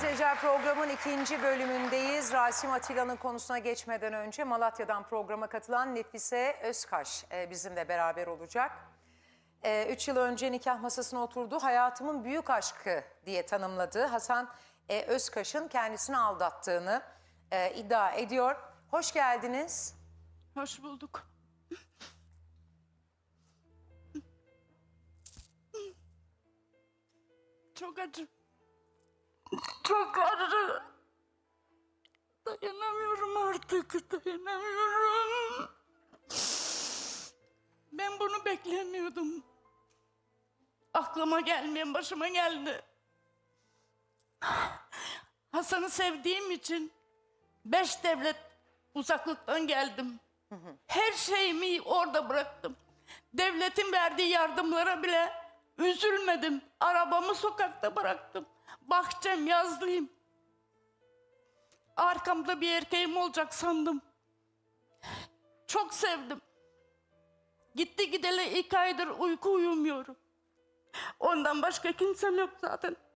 seyirciler programın ikinci bölümündeyiz. Rasim Atilla'nın konusuna geçmeden önce Malatya'dan programa katılan Nefise Özkaş e, bizimle beraber olacak. E, Üç yıl önce nikah masasına oturdu. Hayatımın büyük aşkı diye tanımladığı Hasan e, Özkaş'ın kendisini aldattığını iddia ediyor. Hoş geldiniz. Hoş bulduk. Çok acı. Çok acı. Dayanamıyorum artık. Dayanamıyorum. Ben bunu beklemiyordum. Aklıma gelmeyen başıma geldi. Hasan'ı sevdiğim için beş devlet uzaklıktan geldim. Her şeyimi orada bıraktım. Devletin verdiği yardımlara bile üzülmedim. Arabamı sokakta bıraktım. Bahçem yazlıyım. Arkamda bir erkeğim olacak sandım. Çok sevdim. Gitti gideli iki aydır uyku uyumuyorum. Ondan başka kimsem yok zaten.